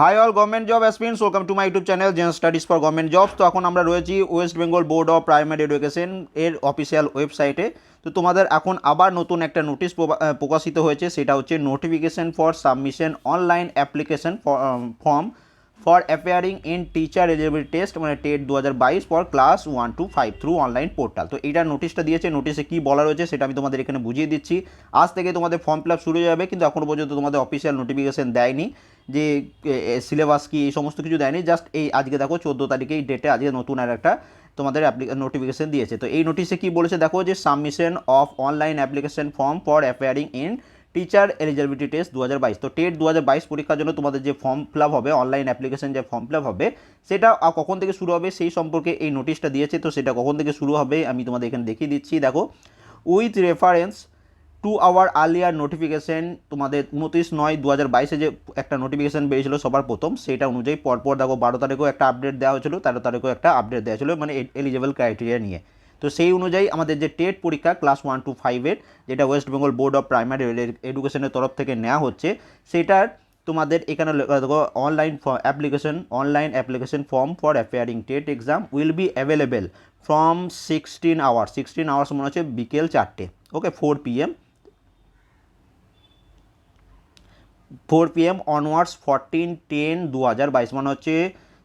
Hi all government job aspirants welcome to my YouTube channel Zen Studies for government jobs তো এখন আমরা রয়েছি West Bengal board of primary education এর official ওয়েবসাইটে তো তোমাদের এখন আবার নতুন একটা নোটিশ প্রকাশিত হয়েছে, সেটা হচ্ছে notification for submission online application form for appearing in teacher eligibility test মানে টেট দু হাজার বাইশ for class one two five through online portal তো এইটা নোটিশটা দিয়েছে নোটিশে কী বলা রয়েছে সেটা আমি তোমাদের এখানে বুঝিয়ে দিচ্ছি। আজ থেকে তোমাদের ফর্ম ফিল আপ শুরু হয়ে যাবে, কিন্তু এখনও পর্যন্ত তোমাদের অফিসিয়াল নোটিফিকেশন দেয়নি। যে সিলেবাস কি, এই সমস্ত কিছু দেয়নি জাস্ট এই আজকে দেখো চোদ্দ তারিখে এই ডেটে আজকে নতুন আর একটা তোমাদের নোটিফিকেশন দিয়েছে। তো এই নোটিশে কি বলেছে দেখো যে submission of online application form for appearing in teacher eligibility test দু হাজার বাইশ। তো টেট দু হাজার বাইশ পরীক্ষার জন্য তোমাদের যে ফর্ম ফিল আপ হবে অনলাইন অ্যাপ্লিকেশন যে ফর্ম ফিল আপ হবে, সেটা কখন থেকে শুরু হবে সেই সম্পর্কে এই নোটিশটা দিয়েছে। তো সেটা কখন থেকে শুরু হবে আমি তোমাদের এখানে দেখিয়ে দিচ্ছি। দেখো with reference to our earlier notification তোমাদের উনত্রিশ নয় দু হাজার বাইশে যে একটা নোটিফিকেশন বেরিয়েছিল সবার প্রথম, সেটা অনুযায়ী পরপর দেখো বারো তারিখেও একটা আপডেট দেওয়া হয়েছিল, তেরো তারিখেও একটা আপডেট দেওয়া ছিল মানে এলিজেবল ক্রাইটেরিয়া নিয়ে। তো সেই অনুযায়ী আমাদের যে টেট পরীক্ষা ক্লাস ওয়ান টু ফাইভের যেটা West Bengal board of primary এডুকেশনের তরফ থেকে নেওয়া হচ্ছে, সেটার তোমাদের এখানে দেখো online application online application form for appearing TET exam will be available from sixteen hours sixteen hours মনে হচ্ছে বিকেল চারটে okay four PM four PM onwards fourteen ten দু হাজার বাইশ মানে হচ্ছে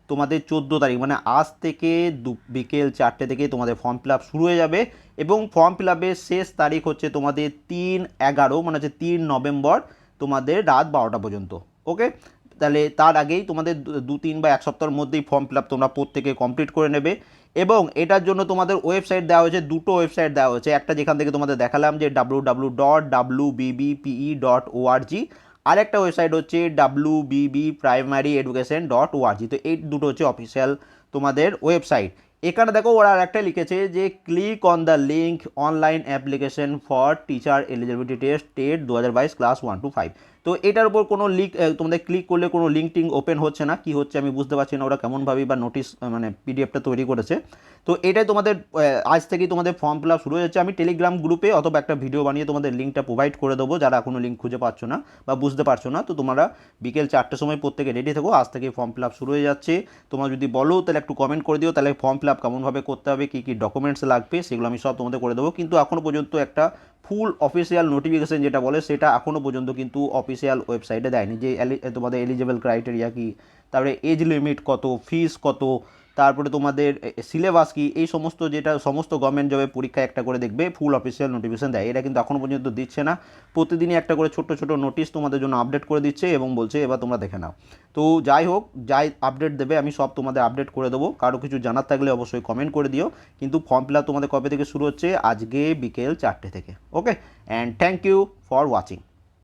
তোমাদের চোদ্দ তারিখ মানে আজ থেকে দু, বিকেল চারটে থেকে তোমাদের ফর্ম ফিল শুরু হয়ে যাবে এবং ফর্ম ফিল শেষ তারিখ হচ্ছে তোমাদের তিন এগারো মানে হচ্ছে তিন নভেম্বর তোমাদের রাত বারোটা পর্যন্ত ওকে তাহলে তার আগেই তোমাদের দু- তিন বা এক সপ্তাহের মধ্যেই ফর্ম ফিল তোমরা প্রত্যেকে কমপ্লিট করে নেবে এবং এটার জন্য তোমাদের ওয়েবসাইট দেওয়া হয়েছে, দুটো ওয়েবসাইট দেওয়া হয়েছে, একটা যেখান থেকে তোমাদের দেখালাম যে W W dot W BBPE dot ORG আরেকটা ওয়েবসাইট হচ্ছে W BB primary education dot ORG. তো এই দুটো হচ্ছে অফিসিয়াল তোমাদের ওয়েবসাইট। এখানে দেখো ওরা আর একটা লিখেছে যে click on the link online application for teacher eligibility test TET দু হাজার বাইশ ক্লাস ওয়ান টু ফাইভ তো এটার উপর কোনো লিঙ্ক তোমাদের ক্লিক করলে কোনো লিঙ্ক টিঙ্ক ওপেন হচ্ছে না। কি হচ্ছে আমি বুঝতে পারছি না, ওরা কেমনভাবে বা নোটিশ মানে পিডিএফটা তৈরি করেছে। তো এটাই তোমাদের আজ থেকেই তোমাদের ফর্ম ফিল শুরু হয়ে যাচ্ছে। আমি টেলিগ্রাম গ্রুপে অথবা একটা ভিডিও বানিয়ে তোমাদের লিঙ্কটা প্রোভাইড করে দেবো। যারা এখনও লিঙ্ক খুঁজে পাচ্ছ না বা বুঝতে পারছ না, তো তোমরা বিকেল চারটের সময় প্রত্যেকে রেডি থেকো। আজ থেকে ফর্ম ফিল শুরু হয়ে যাচ্ছে। তোমরা যদি বলো, তাহলে একটু কমেন্ট করে দিও। তাহলে ফর্ম ফিল আপ কেমনভাবে করতে হবে, কী কী ডকুমেন্টস লাগবে, সেগুলো আমি সব তোমাদের করে দেবো। কিন্তু এখনও পর্যন্ত একটা ফুল অফিসিয়াল নোটিফিকেশন যেটা বলে, সেটা এখনও পর্যন্ত কিন্তু অফিসিয়াল ওয়েবসাইটে দেয়নি যে তোমাদের এলিজেবল ক্রাইটেরিয়া কি? তারপরে এজ লিমিট কত ফিস কত তারপরে তোমাদের সিলেবাস কি, এই সমস্ত যেটা, সমস্ত গভর্নমেন্ট জবের পরীক্ষা একটা করে দেখবে ফুল অফিসিয়াল নোটিফিকেশন দেয়। এটা কিন্তু এখনও পর্যন্ত দিচ্ছে না। প্রতিদিনই একটা করে ছোট্ট ছোট নোটিশ তোমাদের জন্য আপডেট করে দিচ্ছে এবং বলছে, এবার তোমরা দেখে নাও। তো যাই হোক, যাই আপডেট দেবে, আমি সব তোমাদের আপডেট করে দেবো। কারও কিছু জানার থাকলে অবশ্যই কমেন্ট করে দিও। কিন্তু ফর্ম ফিল তোমাদের কবে থেকে শুরু হচ্ছে? আজকে বিকেল চারটে থেকে। Okay and thank you for watching